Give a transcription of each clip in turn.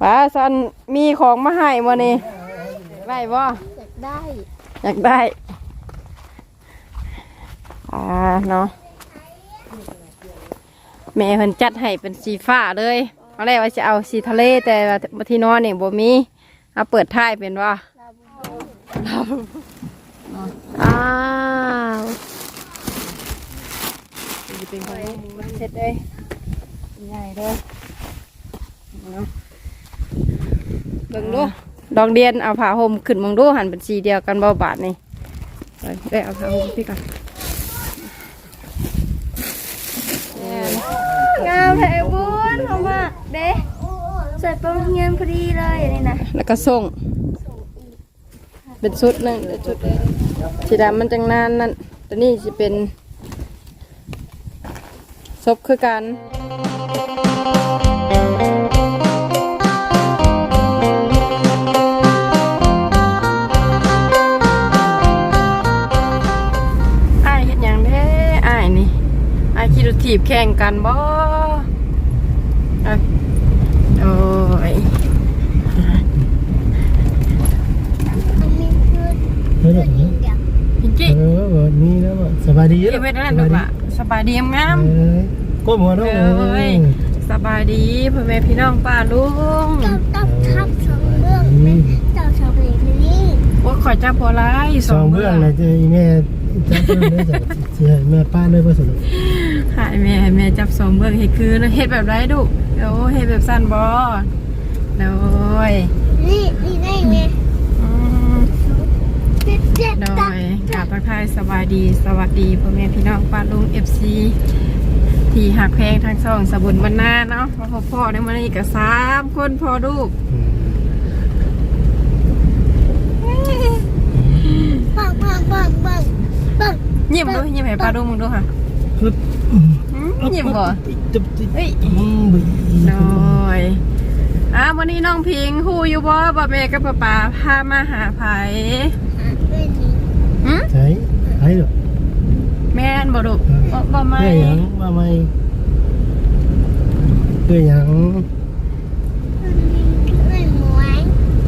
ป้าสันมีของมาให้มานี่ได้บ่อยากได้ อยากได้อ่าเนาะแม่เพิ่นจัดให้เป็นสีฟ้าเลยเอาแรกว่าจะเอาสีทะเลแต่ว่าที่นอนนี่บ่มีเอาเปิดท้ายเป็นว่าอ้าวจะเป็นของมันเสร็จเลยใหญ่เลยเนาะ เบิ่งดูดองเดียนเอาผ้าห่มขึ้นเบิ่งดูหันเป็นสีเดียวกันบ่บาทนี่ไปได้เอาผ้าห่มพี่ก่อนงามแถวบุญเขามาเด้ใส่ปงเงียนพอดีเลยอันนี้นะแล้วก็ส่งเป็นชุดหนึงเป็นชุดสีดำมันจังนานนั่นตัวนี้จะเป็นศพคือกัน ถีบแข่งกันบ่อ้ายโอ้ยมันมีคือเฮ้ยเดี๋ยวเดี๋ยวจริงเออวันนี้แล้วอะสบายดีๆชีวิตนั่นดูว่าสบายดีงามเออก้มหัวน้องเอเอ้้ยยสบายดีพ่อแม่พี่น้องป้าลุงเจ้าต้องทับสองเรื่องเจ้าชอบเพลงนี้ว่าขอยจับพอไรสองเบื้องเลยจะแม่จับเบื้องได้จ้ะเสียแม่ป้าเลยผสมหาย แม่แม่จับสองเบื้องเฮ็ดคือเฮ็ดแบบไรดุโอ้เฮ็ดแบบสั้นบ่โดยนี่นี่ได้ไงอืมเจ็บเจ็บโดตักยกราบทักทายสบายดีสวัสดีพ่อแม่พี่น้องป้าลุง FC ที่หักแพงทั้งสองสบุญบรรณาเนาะมาพบพ่อในมื้อนี้ก็สามคนพอลูกปังปังปังปังปังยิ้มดูยิ้มให้ป้าลุงมึงดูค่ะปึ๊บอืม ยิ้มบ่จุ๊บจิ๊บเฮ้ยอืมบึ้ยน้อยอะวันนี้น้องพิงฮู้อยู่บ่บ่แม่กับป้าป๋าพามาหาไผเรื่องนี้หึใช่ไอ้เหรอแม่นบ่ลูกบ่บ่ไม่เพื่อหยังว่าไม่เพื่อหยังเรื่องหมวย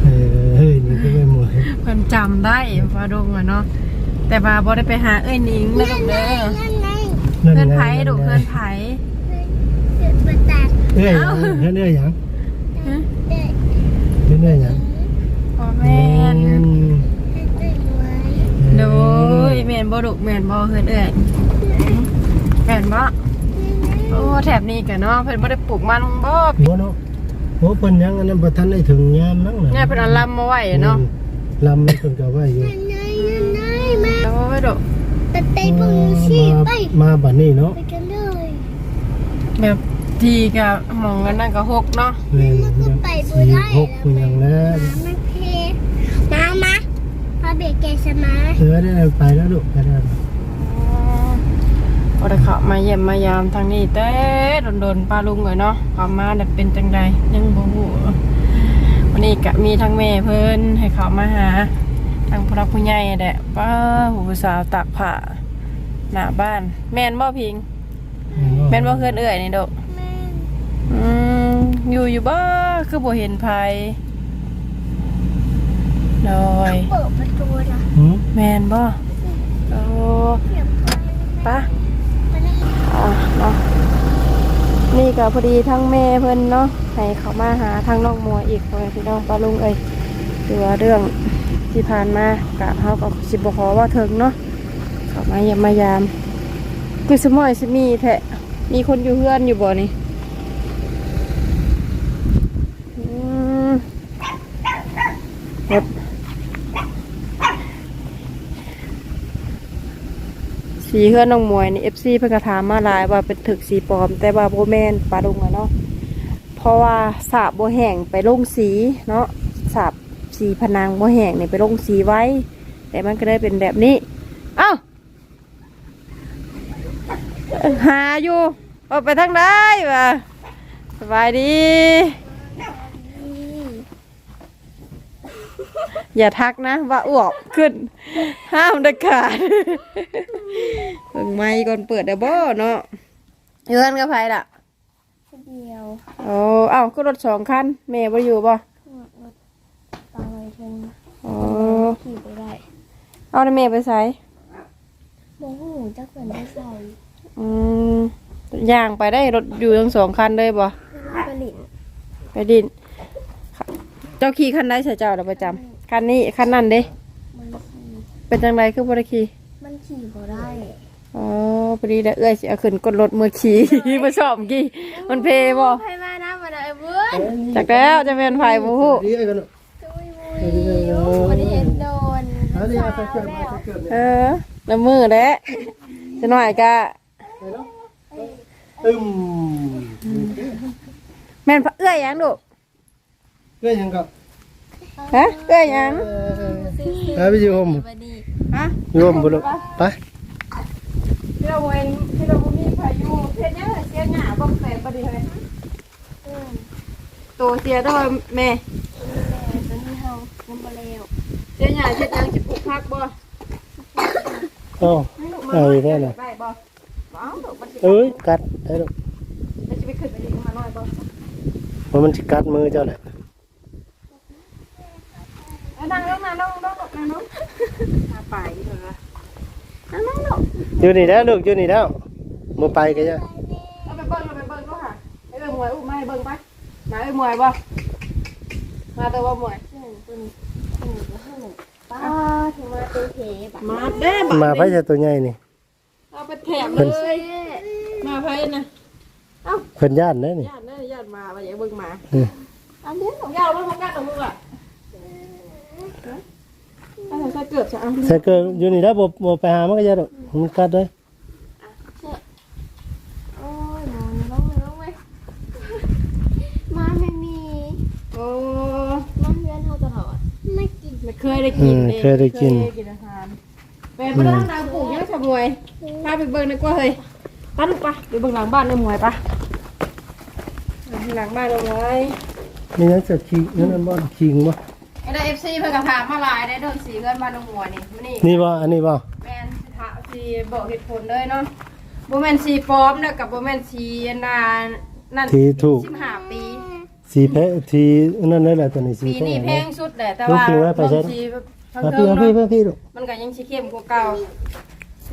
เออเฮ้ยนี่ก็ไม่หมวยเพิ่นจำได้ว่าดงอะเนาะแต่ว่าบ่ได้ไปหาเอ้ยหนิงนะลูกเด้อนั่นไง เพื่อนไผลูกเพื่อนไผเกิดประตักเอ้ยหยังเพื่อนเอ้ยหยังฮะเด็กเพื่อนเอ้ยหยังบ่แม่นอืมเด็กหมวยโดยแม่นบ่ลูกแม่นบ่เพิ่นเอ้ยแม่นบ่โอ้แถบนี้ก็เนาะเพิ่นบ่ได้ปลูกมันบ่โอ้เนาะโอ้เพิ่นยังอันนั้นบ่ทันได้ถึงยามนั่งน่ะเนี่ยเพิ่นเอาลำมาไว้เนาะลำมันเพิ่นก็ว่าอยู่นั่นไงนั่นไงแม่โอ้ย ลูกไปเตะปุงชีไปมาบัดนี้เนาะไปกันเลยแบบทีกับมองกันนั่นก็หกเนาะแม่นยังสี่หกมันยังแล้วมามันเพมามาพาเบรกแกสมาเออได้ไปแล้วลูกไปแล้วพอได้เข้ามาเยี่ยมมายามทางนี้แต่โดนๆป้าลุงเลยเนาะเข้ามาแต่เป็นจังใดยังบ่ฮู้วันนี้ก็มีทั้งแม่เพิ่นให้เข้ามาหา ทางพระผู้ใหญ่แหละป้าหูสาวตากผ้าหน้าบ้าน แม่นบ่พิง แม่นบ่เพื่อนเอื้อยนี่ดอกแม่อืมอยู่อยู่บ่คือบ่เห็นไผโดยเปิดประตูนะหืมแม่นบ่โอ้เสียบไปปะไปนะอะเนาะนี่ก็พอดีทั้งแม่เพิ่นเนาะให้เขามาหาทางน้องมัวอีกเลยพี่น้องปลาลุงเอ้ยคือว่าเรื่อง ที่ผ่านมากะเฮาก็สิบ่ขอว่าเถึงเนาะเขามายี่ยมายาม คือสมอยสิมีแท้มีคนอยู่เฮือนอยู่บ่นี่อืมรถสีเฮือนน้องมวยนี่ FC เพิ่นก็ถามมาหลายว่าเป็นถึกสีปลอม แต่ว่าโบแมนปลาดุงอะเนาะเพราะว่าสาบโบแห้งไปลงสีเนาะสาบ สีผนังบ่แห้งนี่ไปลงสีไว้ แต่มันก็ได้เป็นแบบนี้ เอ้าหาอยู่ออกไปทางใดวะสบายดี อย่าทักนะว่าอ้วกขึ้น ห้ามเด็ดขาดเปิงไม้ก่อนเปิดได้บ่เนาะเอื้อนกับไผล่ะสบเดียวโอ้เอ้าก็รถสองคันแม่บ่อยู่บ่รถ ตามไปเพิ่นโอ้ขี่ไปได้เอาแล้วแม่ไปไสบ่ฮู้จักเพิ่นได้ใส่อืมย่างไปได้รถอยู่ทั้งสองคันเลยบ่ผลิตไปดิน เจ้าขี่คันใดใส่เจ้าเดี๋ยวประจำคันนี้คันนั้นเด้ มันขี่เป็นจังไรคือบ่ได้ขี่มันขี่บ่ได้อ๋อพอดีแล้วเอ้อยสิเอาขึ้นกดรถมือขี่ มาชอบกี่มันเพบ่ไผมานะมาได้เบิ่นจากแล้วจะเป็นไผบ่ฮู้ดีไอ้กั นอันนี้สาเอาวใส่เกิดแล้วใส่เกิดเนี่ยเออล้วมือแล้จะหน่อยก็ไปเนาะตึมแม่นพระเอื้อยหยังลูเรื่องยังก็ฮะเอื้อยหยังไปไปอยู่ห่มบัดนี้ฮะอยู่ห่มบุรุษไปที่เราเห็นที่เราบ่มีพายุเฮ็ดหยังเสียหน้าบ่แปลบ่ดีเฮ้ยตัวเสียเด้อแม่ แต่ตอนนี้เฮายังบ่แล้วเสียหน้าเฮ็ดหยังสิปลูกผักบ่เอ้าไอ้แค่น่ะ ได้บ่บ่เอาลูกมันสิเอ้ยกัดได้ลูกมันสิไปขึ้นไปดีมาหน่อยบ่เพราะมันสิกัดมือเจ้าแหละเอานั่งลงนั่งลงลงนั่งลงมาไปเถอะนั่งลงลงอยู่นี่แล้วลูกอยู่นี่แล้วมือไปกันยังเอาไปเบิ่งเอาไปเบิ่งก็ค่ะไอ้เบิ่งมวยอุ้มมาให้เบิ่งไปมาไอ้มวยบ่มาแต่ว่ามวยซึ่งเป็นอือบ่ฮู้ป้าถึงมาเป็นเพบัดมาเด้อมาไปจะตัวใหญ่นี่ เอาไปแถมเลยมาไผนะเพิ่นย่านได้นี่ญาติเด้อญาติมาว่าอย่าเบิ่งมาอืมอันนี้ของญาติมันบ่กัดของมึงอะเอาใส่เกือบซะเอาใส่เกิดอยู่นี่แล้วบ่บ่ไปหามันก็จะดอกมันกัดเลย โอ้ยนอนลงลงไว้มาไม่มี โอ้ มาเฮือนเฮาตลอดไม่กิน ไม่เค ยได้กินอืมด้เคยได้กิน เคยกินอาหารไปบ่ได้นางปลูกยังสมวยพาไปเบิ่งดีกว่าเฮ้ยไปลูกปะไปเบิ่งหลังบ้านเด้อมวยปะหลังบ้านเด้อมวยนี่ยังจะขิงนั่นนั่นบ่ขิงบ่ไอ้ได้ FC เพิ่นก็ถามมาหลายได้เด้อสีเงินบ้านเด้อมวยนี่มื้อนี้ นี่บ่อันนี้บ่แม่นสิถามสิบอกเหตุผลเลยเนาะบ่แม่นสีปลอมเด้อกับบ่แม่นสีอันน่ะนั่นที่ถูก15ปี สีแพ้ทีนั่นนั่นแหละตัวนี้สีปีแพ้นี้แพงสุดแหละแต่ลูกว่าคิดว่าไปใช้สีทั้งมาเทิพี่งมาพี่เนาะมาพี่ลูกมันก็ยังสิเข้มกว่าเก่า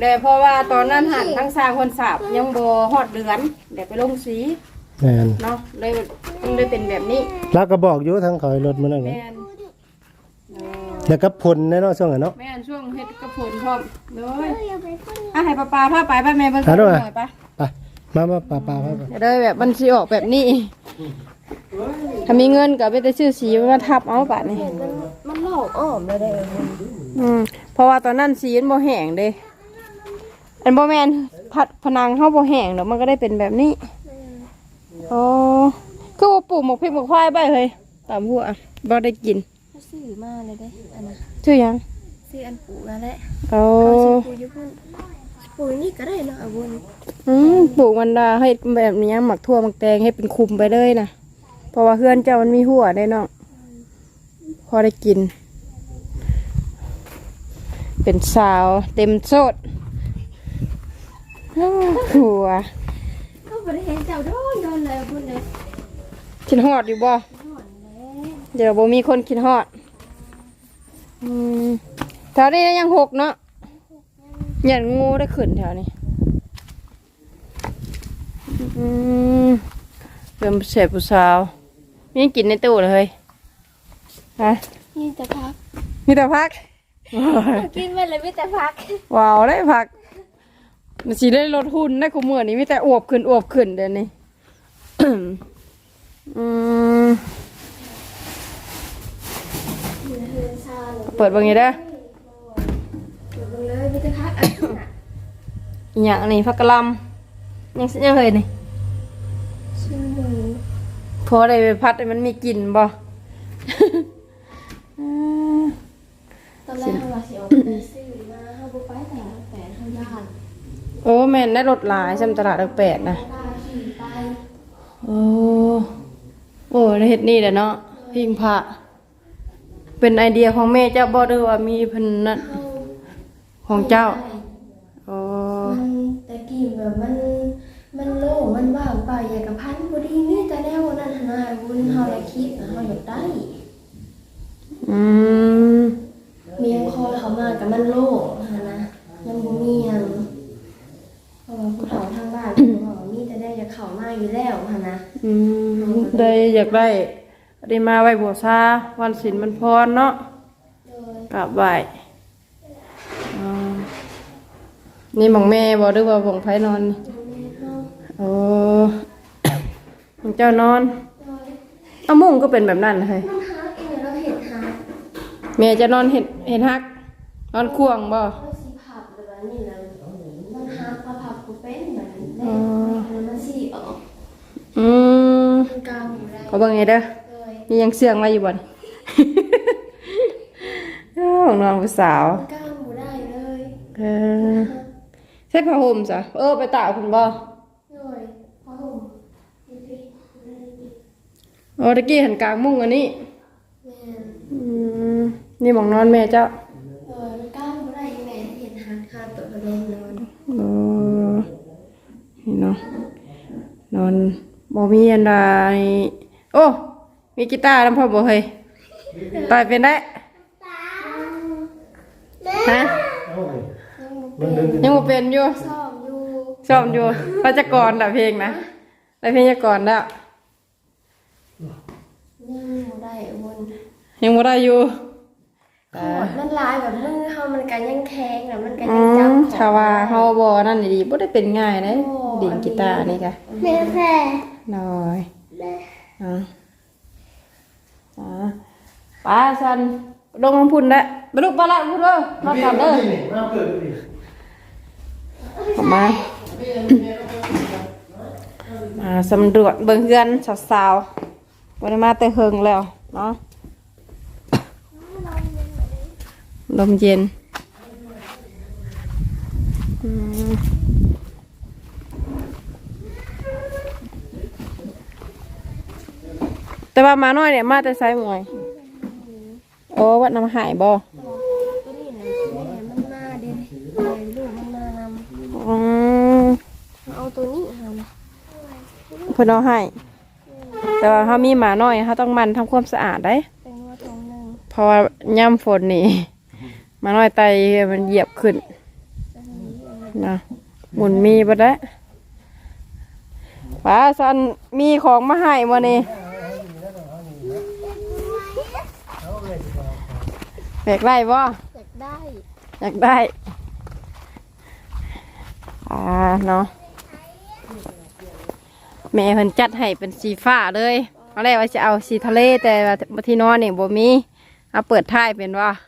แต่เพราะว่าตอนนั้นหันทั้งสร้างคนสาบยังบ่ฮอดเดือนเดี๋ยวไปลงสีแม่นเนาะเลยมันเลยเป็นแบบนี้แล้วก็บอกอยู่ทางเขาให้รถมันนั่นไงแม่นเออแล้วก็พ่นแน่เนาะช่วงนั้นเนาะแม่นช่วงเฮ็ดกระผลพร้อมเลยอย่าไปพูดอะให้ป้าปาพาไปป้าแม่เบิ่งหาด้วยหน่อยปะไปมามาป่าป่าป่าเดี๋ยวเลยแบบมันสิออกแบบนี้ ถ้ามีเงินก็ไปแต่ชื่อสีมาทับเอาบาดนี่มันมันหลอกอ้อมเลยได้เองอืมเพราะว่าตอนนั้นสีมันบ่แห้งเด้ อันบ่แม่นพัดผนังเฮาบ่แห้งเดี๋ยวมันก็ได้เป็นแบบนี้โอ้คือว่าปลูกหมกพริกหมกพายไปเฮ้ยตามหัวบ่ได้กินเขาซื้อมาเลยเด้อันน่ะชื่อหยังซื้ออันปลูกนั่นแหละโอ้เขาซื้อปลูกอยู่พุ่นปลูกนี่ก็ได้เนาะอาบุญอืมปลูกมันดาให้แบบนี้หมักทั่วหมักแตงให้เป็นคุมไปเลยนะ เพราะว่าเพื่อนเจ้ามันมีหัวได้เนาะพอได้กิน เป็นสาวเต็มโสดอ้าวหัวก็บ่ได้เห็นเจ้าโดนโดนเลยอาบุญเลยคิดฮอดอยู่บ่หอนแล้วเดี๋ยวบ่มีคนคิดฮอดอืมแถวนี้ยังหกเนาะหยันงูได้ขึ้นแถวนี้อืมเริ่มเสพผู้สาว มีกินในตู้เลยเฮ้ยฮะนี่แต่พัก มีแต่พัก กินไปเลยมีแต่พัก ว้าวได้พัก มันสิได้ลดหุ่นได้คุมเมื่อนี้มีแต่อวบขึ้นอวบขึ้นเดี๋ยวนี้อืมเปิดเบางอย่างเด้ออยู่ตรงเลยมีแต่พักอันน่ะอหย่างนี้พักกะหลำยังสิยังเคยนี่ชื่อหมู พอได้ไปพัดให้มันมีกลิ่นบ่อืมตอนแรกเราว่าสิเอาไปซื้อมาเฮาบ่ไปแต่แฟนเฮาย่านโอ้แม่นได้รถหลายจำตลาดอักแปดนะตาขี่ไปโอ้โอ้ได้เฮ็ดนี่แหละเนาะพิงพระเป็นไอเดียของแม่เจ้าบ่เด้อว่ามีเพิ่นนั่นเฮาของเจ้าโอ้มันแต่กี้แบบมันมันโล่งมันว่างไปอย่างกับพันพอดีนี่ อืมเมียงคอยเขามากับมันโลกหานะยังบ่มีหยังเพราะว่าผู้เฒ่าทางบ้านเพิ่นบอกว่ามีแต่ได้จะเข้ามาอยู่แล้วหานะอืมได้อยากได้ได้มาไหว้บัวซาวันศีลมันพรเนาะโดยกราบไหว้อ๋อนี่หมองแม่บ่หรือว่าหมองไผนอนนี่แม่เฮาโอ้ หมองเจ้านอน โดยเอามุ้งก็เป็นแบบนั้นเฮ้ยมันฮักเองเราเห็นฮัก แม่จะนอนเห็ดเห็ดฮัก นอนควงบ่เราสิผับแบบนี้นะมันฮักมาผับกูเป็นแบบนี้แล้อ๋อวมันสิออกอืมมันกลางอยู่ได้ขอเบิ่งไงเด้อโดยมียังเสื่องมาอยู่บ่นี่ อ้าวน้องผู้สาวกลางอยู่ได้เลยเออใช่ผ้าห่มจ้ะเออไปตากคุณบ่โดยพ่อห่มนี่พี่โอ้ตะกี้เห็นกลางมุ้งอันนี้แม่อืม นี่หมองนอนแม่เจ้าโดยมันกลางอยู่ได้แม่เห็นฮักคาตัวกระโดดนอนโอ้นี่เนาะนอนบ่มีอันใดโอ้ มีกีตาร์นำพ่อบ่เฮ้ยต่อยเป็นได้ฮะเอาไปยังบ่มันเป็นเดินยังบ่เป็นอยู่ชอบอยู่ซ้อมอยู่ราชกรน่ะเพลงนะได้เพลงราชกรแล้วยังบ่ได้บนยังบ่ได้อยู่ ขอดมันลายแบบมือเฮามันก็ยังแข็งน่ะมันก็อืยังจับมของชาวาเฮาบ่นั่นดีบ่ได้เป็นง่ายเด้ดีดกีตาร์นี่กะแม่แพ้น้อยแม่อะอะป้าซันลงน้ำพุ่นได้ไปลูกปลาละพุ่นเด้อมาก่อนเด้อมาเปิดดิออกมามาสำรวจเบิ่งเฮือนสาวๆบ่ได้มาแต่เฮิงแล้วเนาะ ลมเย็นอืมแต่ว่ามาน้อยเนี่ยมาแต่ไซหมวยโอ้วัดน้ำหายบ่ตัวนี้น่ะแม่มันมาเด้เลยลูกมันมานำอืมเอาตัวนี้หาเพิ่นเอาให้ แต่ว่าเขามีหมาน้อยเขาต้องหมันทำความสะอาดได้เป็นว่าตรงหนึงเพราะว่าย่ำฝนนี่ห มาน้อยไตมันเหยียบขึ้นนะหมุนมีบ่ได้ป้าซันมีของมาให้มานี่แบกไล่บ่อยากได้อยากได้ อ่าเนาะแม่เพิ่นจัดให้เป็นสีฟ้าเลยตอนแรกว่าจะเอาสีทะเลแต่ว่าที่นอนนี่บ่มีเอาเปิดท้ายเป็นว่าลาบูบู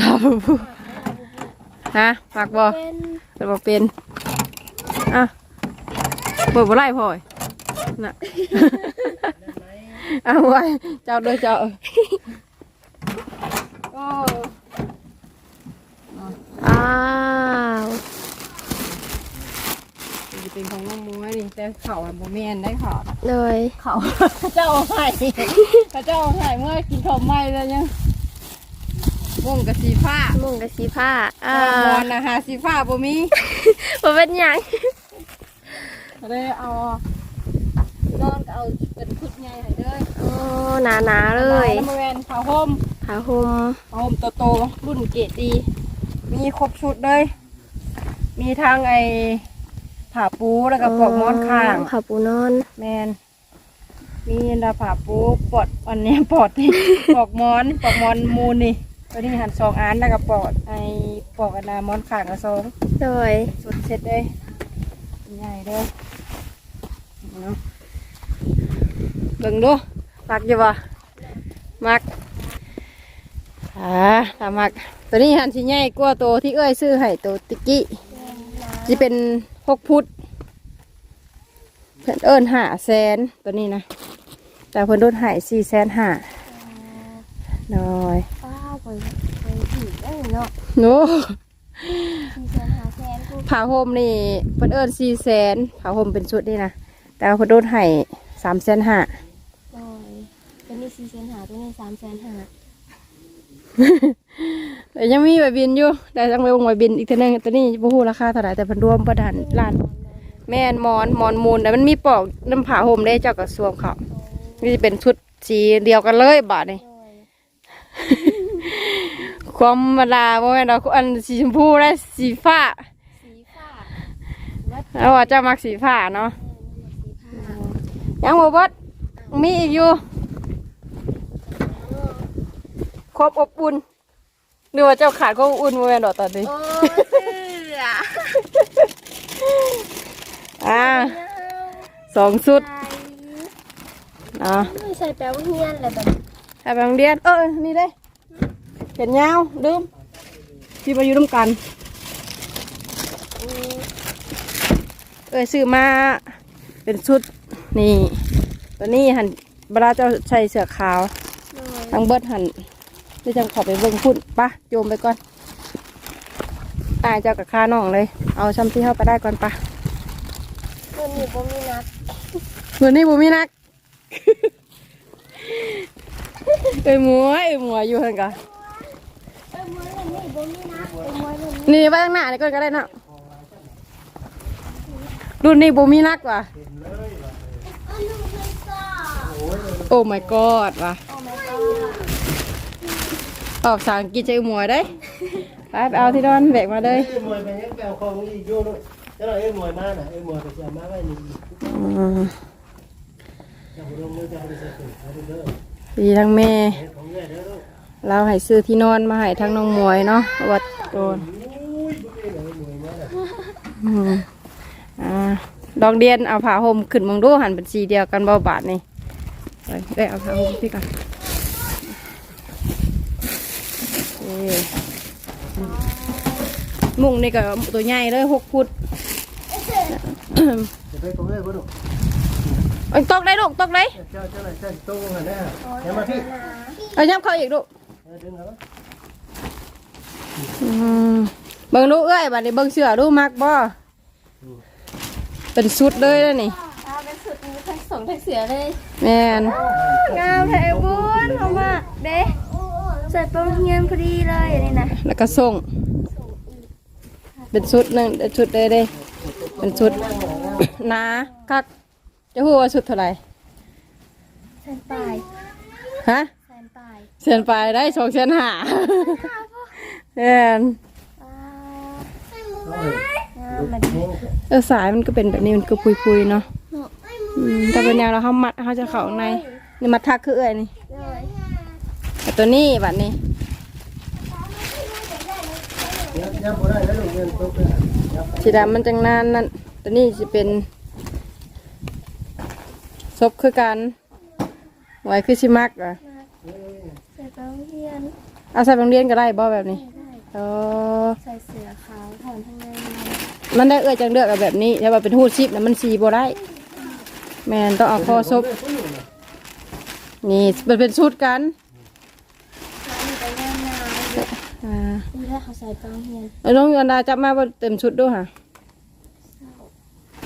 ลาบูบูฮะมักบ่เป็นเปิดบ่เป็นอะเปิดบ่ไล่พ่อยน่ะ เอาไว้เจ้าด้วยเจ้าโอ้อ้าวจะเป็นของน้องม้วยนี่แต่เขาอะบ่แม่นได้เขาอะเลย เขา เจ้าเอาให้เขาเจ้าเอาให้เมื่อกินข้าวไหม้แล้วยัง วงกับสีฟ้ามุ่งกับสีผ้าอ่าบอลนะฮะสีฟ้าบ่มีบ่เป็นหยังก็เลยเอานอนก็เอาเป็นชุดใหญ่ให้เด้อโอ้หนาหนาๆเลยแล้วมาแวนผ้าห่มผ้าห่มผ้าห่มโตๆรุ่นเกรดดี มีครบชุดเลย มีทั้งไอ้ผ้าปูแล้วก็ปลอกหมอนข้างผ้าปูนอนแมนมีอันดาผ่าปูปอดอันเนี้ยปอดนี่ปอกหมอนปอกหมอนมูลนี่ ตัวนี้หันสองอันแล้วก็ปอดไอปอกอันดาหมอนข้างกับสองเลยสุดเสร็จเลยใหญ่เด้อเนาะเบิ่งดูมักอยู่บ่มักอ่าถ้ามัก ตัวนี้หันสิใหญ่กว่าตัวที่เอ้ยซื้อให้ตัวติกกี้จะเป็นหกพุทธเพิ่นเอิ้นหาแสนตัวนี้นะแต่เพิ่นโดนหายสี่แสนหาน้อย ป้าไปไปถีบได้เนาะโน้สี่แสนห้าแสนกูผ้าห่มนี่เพิ่นเอิ้นสี่แสนผ้าห่มเป็นชุดนี่นะแต่ว่าเพิ่นโดนหายสามแสนหาเลยตัวนี้สี่แสนห้าตัวนี้สามแสนห้าแต่ยังมีใบบินอยู่แต่ยังไปวงใบบินอีกเทีนึงตัวนี้บ่ฮู้ราคาเท่าไหร่แต่เพิ่นรวมประดานล้าน แม่นหมอนหมอนมูลแต่มันมีปอกน้ำผ้าห่มได้เจ้ากระทรวงเขานี่จะเป็นชุดสีเดียวกันเลยบาทนี่ โดย ความธรรมดาบ่แม่นดอกอันสีชมพูและสีฟ้า สีฟ้าวัดแล้วว่าเจะมักสีฟ้าเนาะ สีฟ้ายังบ่เบดมีอีกอยู่ ครบอบอุ่นหรือว่าเจ้าขาดความอบอุ่นบ่แม่นดอกตอนนี้ โอ้เสืออ่าสองชุดเนาะ ไม่ใส่แปลว่าเฮียนอะไรแบบไปโรงเรียนเออ นี่เด้ เห็นยาวลืมที่มาอยู่ร่วมกัน เอ้ยซื้อมาเป็นชุดนี่ ตัวนี้หันเวลาเจ้าใส่เสื้อขาวทั้งเบิดหันนี่จังขอไปเบิ่งพุ่นปะโยมไปก่อนตายเจ้ากับข้าน้องเลย เอาช้ำที่เข้าไปได้ก่อนปะมันอยู่บ่มีนัดเหมือนนี่บุมีนักเอ้ยหมวยเอ้ยหมวยอยู่เห็นกะเอ้ยมวยมั นนี่บ่มีนัดเอ้ยมวยมันนี่ไปข้างหน้านี่ก่อนก็ได้เนาะรุ่นนี้บุมีนักว่ะเอ้ยลูกมันซ่าโอ้ my god ว่ะโอ้ my god ออกภาษาอังกฤษใจหมวยได้ไปไปเอาที่ดอนแบกมาเลยเอ้ยมวยไปยังแปลของอีกอยู่ด้วยเจ้าหน่อยเอ้ยมวยมาน่ะเอ้ยมวยไปเสียมาไว้นี่อืมเจ้าบุญมือเจ้าบุญเสร็จเอาดูเด้อดีทั้งแม่ เฮ็ดของแม่เด้อลูกเราให้ซื้อที่นอนมาให้ทั้งน้องหมวยเนาะวัดโกนอุ้ยบ่ได้เลยมวยมาน่ะอืมอ่าดองเดียนเอาผ้าห่มขึ้นเมึงดูหันเป็นสีเดียวกันเบาบาทนี่ไปได้เอาผ้าห่มพี่ก่อนโอเคมุ้งนี่ก็ตัวใหญ่เลยหกฟุตจะไปของเอ้ยบ่ลูกเอ้ยตกได้ลูกตกได้เจ้าเจ้าหน่อยเจ้าโตหั่นน่ะอย่ามาพี่เอาย้ำเข้าอีกลูกเออดึงเอาอืมเบิ่งดูเอ้ยบัดนี้เบิ่งเสือดูมักบ่เป็นสุดเลยแล้วนี่อ่าเป็นสุดนี้ทั้งสองทั้งเสือเลยแม่นงามแท้บุญเอามาเด้ใส่ปงเฮียนพอดีเลยอันนี้นะแล้วก็ส่ง เป็นชุดหนึงเป็นชุดเลยเด้ เป็นชุด หนาคักจะพูดว่าชุดเท่าไหร่แซนปลายฮะแซนปลาย เสียนไปได้สองเสียนหาแม่นอ่าโอ้ยงามแบบนี้เออสายมันก็เป็นแบบนี้มันก็ปุยๆเนาะอืมแต่เป็นแนวเราเขามัดเขาจะเข้าข้างในนี่มัดทักคือเอ้ยนี่เลยแต่ตัวนี้บัดนี้ยับยับบ่ได้แล้วลูกเงินตกเลยยับสีดำมันจังนานนั่นตัวนี้จะเป็นซบคือกันไว้คือชิมักอะ ใส่ปงเฮียนเอาใส่โรงเรียนก็ได้บ่แบบนี้ได้อ๋อใส่เสือขาวถอนทั้งในมันได้เอื้อจังเลือกเอาแบบนี้แต่ว่าเป็นหูดชิปนะมันสีบ่ได้ แม่นต้องเอาคอซบนี่มันเป็นชุดกันแล้วมีไปงามงามอ่านี่แหละเขาใส่ปงเฮียนเอาน้องอันดาจับมาบ่เต็มชุดด้วยค่ะ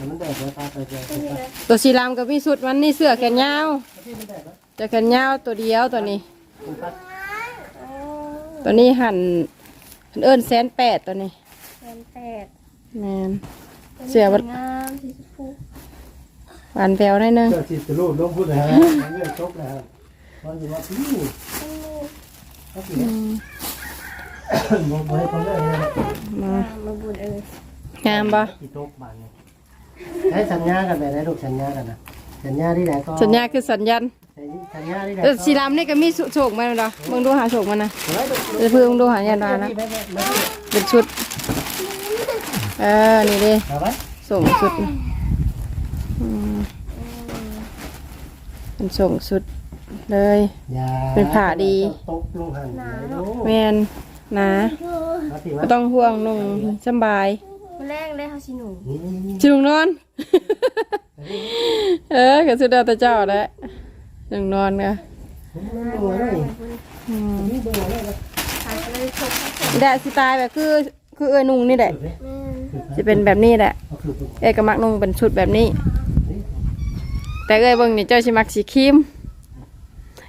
มันได้แล้วตาไปเจอนี่เลยตัวสีดำกับพี่ชุดมันนี่เสื้อแขนยาวจะแขนยาวตัวเดียวตัวนี้โอ้ ตัวนี้หั่นเอิ้นแสนแปดตัวนี้แซนแปดแม่นเสือวัดงามสีชมพูหวานแปวหน่อยหนึงเจ้าจิตรูดลงพูดแล้วเงินตกแล้วพออยู่ว่าพี่เขาเสียบ่บ่ให้เขาเลยมามาบุญเอ้ยงามปะกี่ตกบานนี่ให้สัญญากันไปได้ลูกสัญญากันนะสัญญาที่ไหนก็สัญญาคือสัญญาณสัญญาที่ไหน เออสีดำนี่ก็มีโฉกมาแล้วเนาะมึงดูหาโฉกมันนะเฮ้ยจะเพิ่งดูหายันดานะเป็นชุด เออ นี่ดิเอาไว้ส่งชุดอืมเป็นส่งชุดเลยอย่าเป็นผ้าดีตกลงหันแมนหนามาสิก็วะต้องห่วงนุ่งสำบายมาแรกเลยเขาสิหนูนี่ชิลุงนอน เออก็สุดแล้วแต่เจ้าแหล้ว ลุงนอนก็ดูเลยอืมนี่ดูเลยขาดเลยชกนี่แหละสไตล์แบบคือคือเอ้ยนุ่งนี่แหละแม่จะเป็นแบบนี้แหละเอาคือเอ้ยก็มักนุ่งเป็นชุดแบบนี้ แต่เอ้ยเบิ่งนี่เจ้าชิมักสีครีม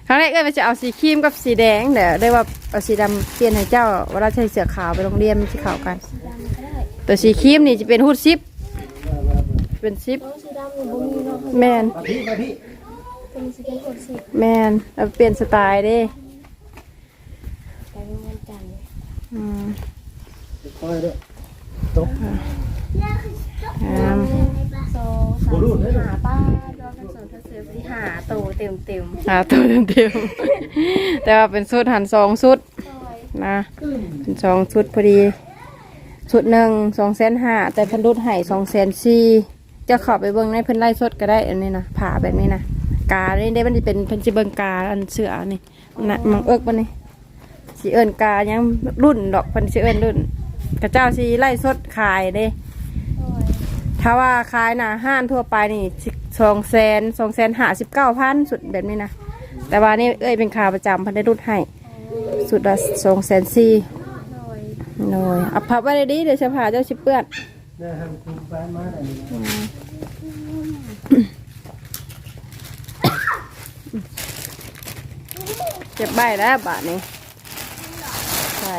ครั้งแรกเอ้ยว่าจะเอาสีครีมกับสีแดงเดี๋ยวได้ว่าเอาสีดำเปลี่ยนให้เจ้าเวลาใส่เสื้อขาวไปโรงเรียนมันสีขาวกันสีดำก็ได้ตัวสีครีมนี่จะเป็นฮูดซิปเป็นซิปน้องสีดำหนูบ่มีเนาะแมนมาพี่มาพี่ตัว เป็นสิเป็นหกสิบแม่นแล้วเปลี่ยนสไตล์เด้ไปเป็นวันจันทร์อืมค่อยด้วยตกงามสองสามสี่หาป้าดอกกันสองเธอเสือไปหาโตเต็มเต็มหาตัวเต็มๆแต่ว่าเป็นชุดหันสองชุดๆซอยนะเป็นสองชุดพอดีชุดหนึ่งสองแสนห้าแต่เพันรุดให้สองแสนสี่จะเขอไปเบิ่งในเพิ่นไล่สดก็ได้อันนี้นะผ่าแบบนี้นะ กานี่ได้มันจะเป็นเพิ่นสิเบิ่งกาอันเสือนี่นะมังเอิกปะนี่สิเอิ้นกายังรุ่นดอกเพิ่นสิเอิ้นรุ่นกระเจ้าสิไล่สดขายเด้ซอยถ้าว่าขายหนาห้านทั่วไปนี่สองแสนสองแสนห้าสิบเก้าพันสุดแบบนี้นะ แต่ว่านี่เอ้ยเป็นขาประจำเพันได้รุดให้ สุดละสองแสนสี่ซอยหน่อยเอาพับไว้เลยดิเดี๋ยวจะพาเจ้าชิเปื้อน ได้ทำคุณแฟนมาได้ เลยเก็บใบแล้วบาทนี้ใช่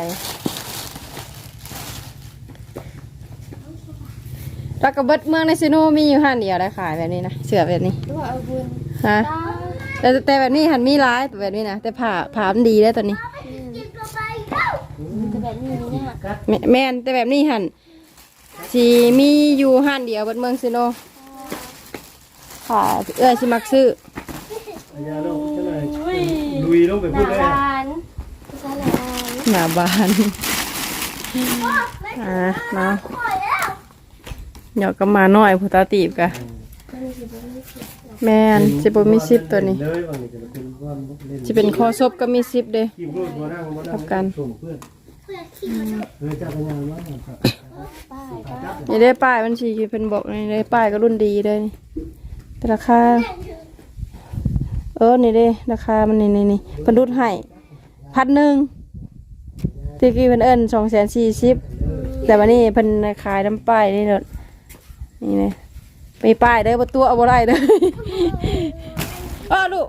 แล้วก็เบิดเมืองในซิโนมีอยู่ห้านเดียวได้ขายแบบนี้นะเสือแบบนี้ด้วยเอาบุญฮะตาแต่แต่แบบนี้หันมีร้ายแต่แบบนี้นะแต่ผ่าผ่ามันดีแล้วตอนนี้แต่แบบนี้เนี่ยแม่แม่นแต่แบบนี้หันสีมีอยู่หันเดียวบนเมืองซิโนค่ะเอื้อสิมักซื้ออายา ลงเท่าไหร่ลุยลงไปหพูดนาได้บานใช่แล้วหนาบานอ่าเนาะเดี๋ยวก็มาหน่อยพุตาตีบกะก็มีสิบมีสิบแม่นสิบมีสิบตัวนี้เลยว่านี่จะเป็นว่าเล่นจะเป็นคอซบก็มีสิบเด้ทีมรูดบ่นั่งบ่นั่งครับกัน ส่งเพื่อนเออเจ้าพญาว่าครับป้ายป้ายนี่ได้ป้ายมันชีเป็นบอกนี่ได้ป้ายก็รุ่นดีเลยนี่แต่ราคาเอ ออนี่เด้ราคามันนี่นี่นี่เพันรุดให้พันหนึ่งที่กี้เพิ่นเอิ้นสองแสนสี่สิบแต่วันนี้เพิ่นขายน้ำป้ายนี่เนอนี่เลยไปป้ายเด้อประตูเอาบ่ได้เด้ออ้าลูก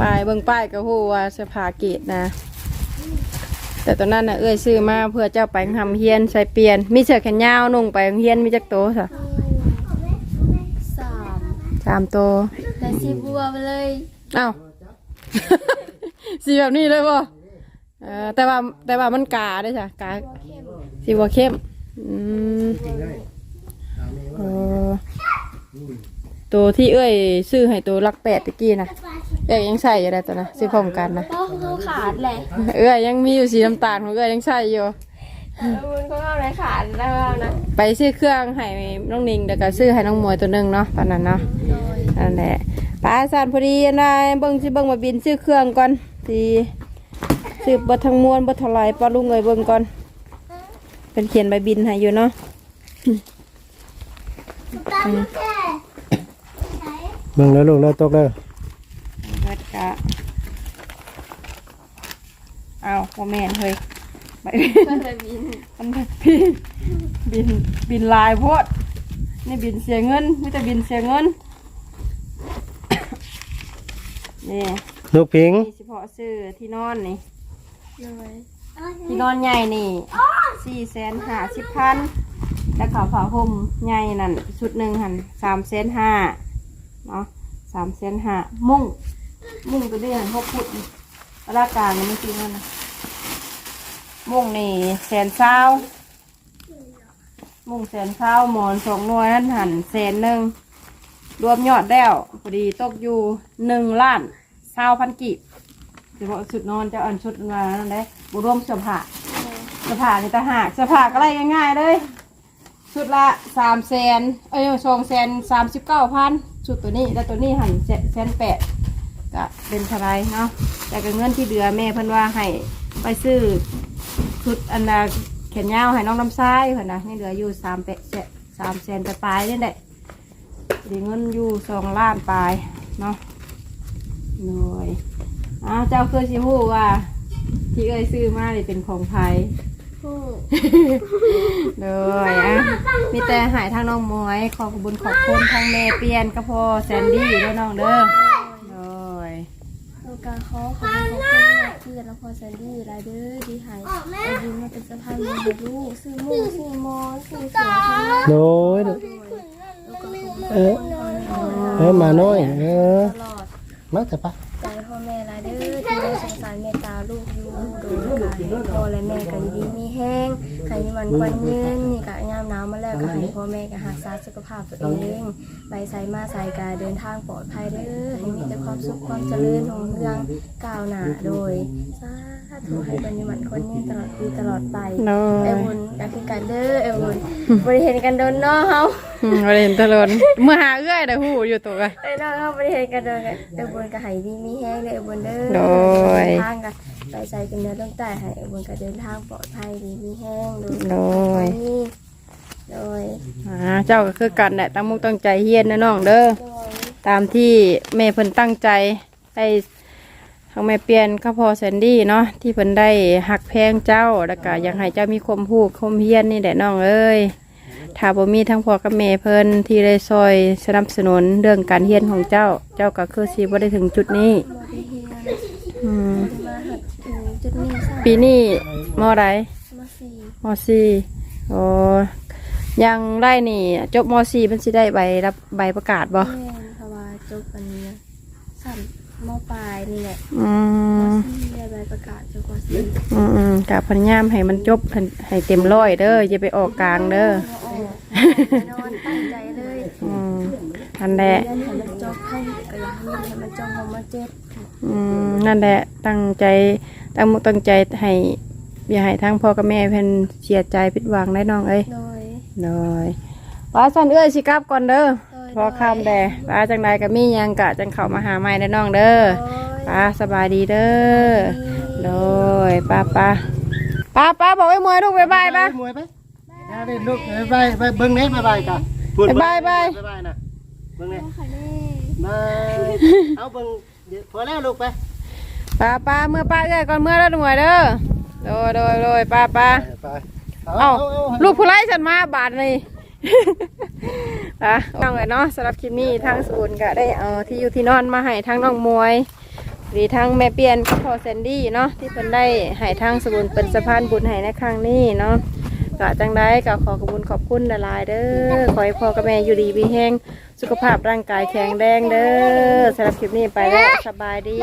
ป้ายเบิ่งป้ายก็ฮู้ว่าเสื้อผ้าเกรดนะแต่ตอนนั้นน่ะเอ้ยซื้อมาเพื่อเจ้าไปทำเฮียนใส่เปลี่ยน มีเสื้อแขนยาวนุ่งไปเฮียนมีจักโตสะสาม สามโตและสีบัวไปเลยอ้าว สีแบบนี้เลยป่ะเออแต่ว่าแต่ว่ามันกาได้จ้ะกาสีบัวเข้มอืมเออตัวที่เอ้ยซื้อให้ตัวลักแปดตะกี้นะเอ้ยยังใส่อยู่เลยตัวนะซื้อพร้อมกันนะก็คือขาดแหละเอ้ยยังมีอยู่สีน้ำตาลของเอ้ยยังใส่อยู่ มันก็เอาอะไรขาดแล้วนะไปซื้อเครื่องให้น้องนิงเดี๋ยวก็ซื้อให้น้องมวยตัวหนึงเนาะตอนนั้นเนาะโดยนั่นแหละปลาสานพอดีนะเบิ้งสิเบิ้งมาบินซื้อเครื่องก่อนทีซื้อบัทั้งมวนบัเท่าไหรปลาลุงเอ้ยเบิ้งก่อนเป็นเขียนใบบินให้อยู่เนาะเบิ่งแล้วลูกแล้วตกแล้วเบิดกะเอาโมแมนเฮ้ย ใบก็จะบินมันบินบินบินลายโพดนี่บินเสียเงินนี่แต่บินเสียเงินนี่ลูกพิงนี่เฉพาะซื้อที่นอนนี่โดยที่นอนใหญ่นี่สี่แสนห้าสิบพันแล้วขาผ้าห่มใหญ่นั่นชุดหนึ่งหันสามแสนห้าเนาะสามแสนห้ามุ่ง มุ่งตัวเดียวหันหกฟุตนี่ราคานี่ไม่จริงแล้วนะ มุ่งนี่แสนเศร้ามุ่งแสนเศร้าหมอนสองหน่วยนั่นหันแสนหนึ่งรวมยอดแล้วพอดีตกอยู่หนึ่งล้านเศร้าพันกีบเฉพาะชุดนอนจะอันชุดมานั่นได้บุรวมเสื้อผ้าเสื้อผ้านี่ตาหากเสื้อผ้าก็ไล่ง่ายๆเลยชุดละสามแสนเอ้ยสองแสนสามสิบเก้าพันชุดตัวนี้แล้วตัวนี้หันแสนแปดก็เป็นเท่าไรเนาะแต่ก็เงินที่เหลือแม่เพิ่นว่าให้ไปซื้อ ชุดอันนาแขนยาวให้น้องน้ำซ้ายเพิ่นนะนี่เหลืออยู่สามแปดสามแสนปลายๆนี่แหละเหลือเงินอยู่สองล้านปลายเนาะหน่อยอ้าวเจ้าเคยชิฮู้ว่า ที่เอ้ยซื้อมานี่เป็นของไทยผู้เลยอะมีแต่หายทางน้องมวยขอบคุญขอบคุณทางแม่เปลี่ยนก็พอแซนดี้ด้วยน้องเด้อเลยตัว การขอขอบคุณขอบคุณเพื่อนและพอแซนดี้รายเดอร์ดีหายเอายืมมาเป็นสะพานมือให้ลูกซื้อหมูซื้อมอซื้อเสือทั้งนั้นโน้ยโดยเออเออมาน้อยเออตลอดมาแต่ปะใจพ่อแม่หลายเด้อที่ได้สงสารเมตตาลูกอยู่โดยการให้ พ่อและแม่ก็อยู่ดีมีแห้งให้มันควันยืนนี่ก็ยามหนาวมาแล้วก็ให้พ่อแม่ก็รักษาสุขภาพตัวเองไปใส่มาใส่กาเดินทางปลอดภัยเด้อให้มีแต่ความสุขความเจริญของเรื่องก้าวหน้าโดยสาธุให้เป็นมันคนยืนตลอดปีตลอดไปโดเอวุนก็คือกันเด้อเอวุนบริเห็นกันโดนเนาะเฮา อืมบ่ได้เห็นตะลนเมื่อหาเอื้อยได้ฮู้อยู่ตัวกันไอ้น้องเขาบริเห็นกันโดนกันเอวุนก็ให้ดีมีแห้งเลยเอวุนเด้อโดยเดินทางกัน ไปใส่กันเนื้อต้องแต่ให้เอวุนก็เดินทางปลอดภัยดีมีแห้งโดยโดย นี่โดยอ่าเจ้าก็คือกันแหละตั้งมุกตั้งใจเฮียนนะน้องเด้อ โดยตามที่แม่เพิ่นตั้งใจให้ทางแม่เปลี่ยนข้าพอแซนดี้เนาะที่เพิ่นได้หักแพงเจ้าแล้วก็อยากให้เจ้ามีความรู้ความเฮียนนี่แหละน้องเอ้ยถ้าบ่มีทั้งพ่อกับแม่เพิ่นที่ได้ซอยสนับสนุนเรื่องการเฮียนของเจ้า เจ้าก็คือสิบ่ได้ถึงจุดนี้บริเฮียนอืมมาหัดถึง จุดนี้ใช่ปีนี้มอใดมาสี่มสี่โอ้ยังได้นี่ จบมสี่มันสิได้ใบรับใบประกาศบ่แม่นเพราะว่าจบอันนี้สั่นมปลายนี่แหละอืมมสี่ได้ใบประกาศจบมสี่อืมอืมกับพยายามให้มันจบให้ให้เต็มร้อยเด้ออย่าไปออกกลางเด้อนอนตั้งใจเลยอืมอันแหละ เรียนให้มันจบให้ก็อยากให้ให้มันจบของมาเจ็ด อืมนั่นแหละตั้งใจตั้งมุกตั้งใจให้อย่าให้ทั้งพ่อกับแม่เพิ่นเสียใจผิดหวังได้น้องเอ้ยโดยเลยป้าสันเอ้ยสิกลับก่อนเด้อโดย พอคำแด่ป้าจังใดก็มีหยังกะจังเข้ามาหาใหม่ได้อน้องเด้อป้าสบายดีเด้อโดยป้าป้าป้าป้าบอกไอ้มวยลูกบ๊ายบายป้า มวยไปเอาดิลูกบายบายเบิ้งเนี้ยบายบายกันพูดบ๊ายบาย บายบายนะเบิ้งเนี้ยค่ะแม่มาเอาเบิ้ง เดี๋ยวพอแล้วลูกไปป้าป้าเมื่อป้าเอ้ยก่อนเมื่อแล้วหน่วยเด้อโดยโดยโดยป้าป้าไปเอ้าลูกผู้ไล่ฉันมาบาทนี่อะน้องเอ๋ยเนาะสำหรับคลิปนี้ทางศูนย์ก็ได้เอาที่อยู่ที่นอนมาให้ทั้งน้องมวย หรือทั้งแม่เปียนกับพ่อแซนดี้เนาะที่เพิ่นได้ให้ทางศูนย์เป็นสะพานบุญให้ในครั้งนี้เนาะ ก็จังได้ก็ขอขอบคุณขอบคุณหลายๆเด้อขอให้พ่อกับแม่อยู่ดีมีแห้งสุขภาพร่างกายแข็งแรงเด้อสำหรับคลิปนี้ไปแล้วสบายดี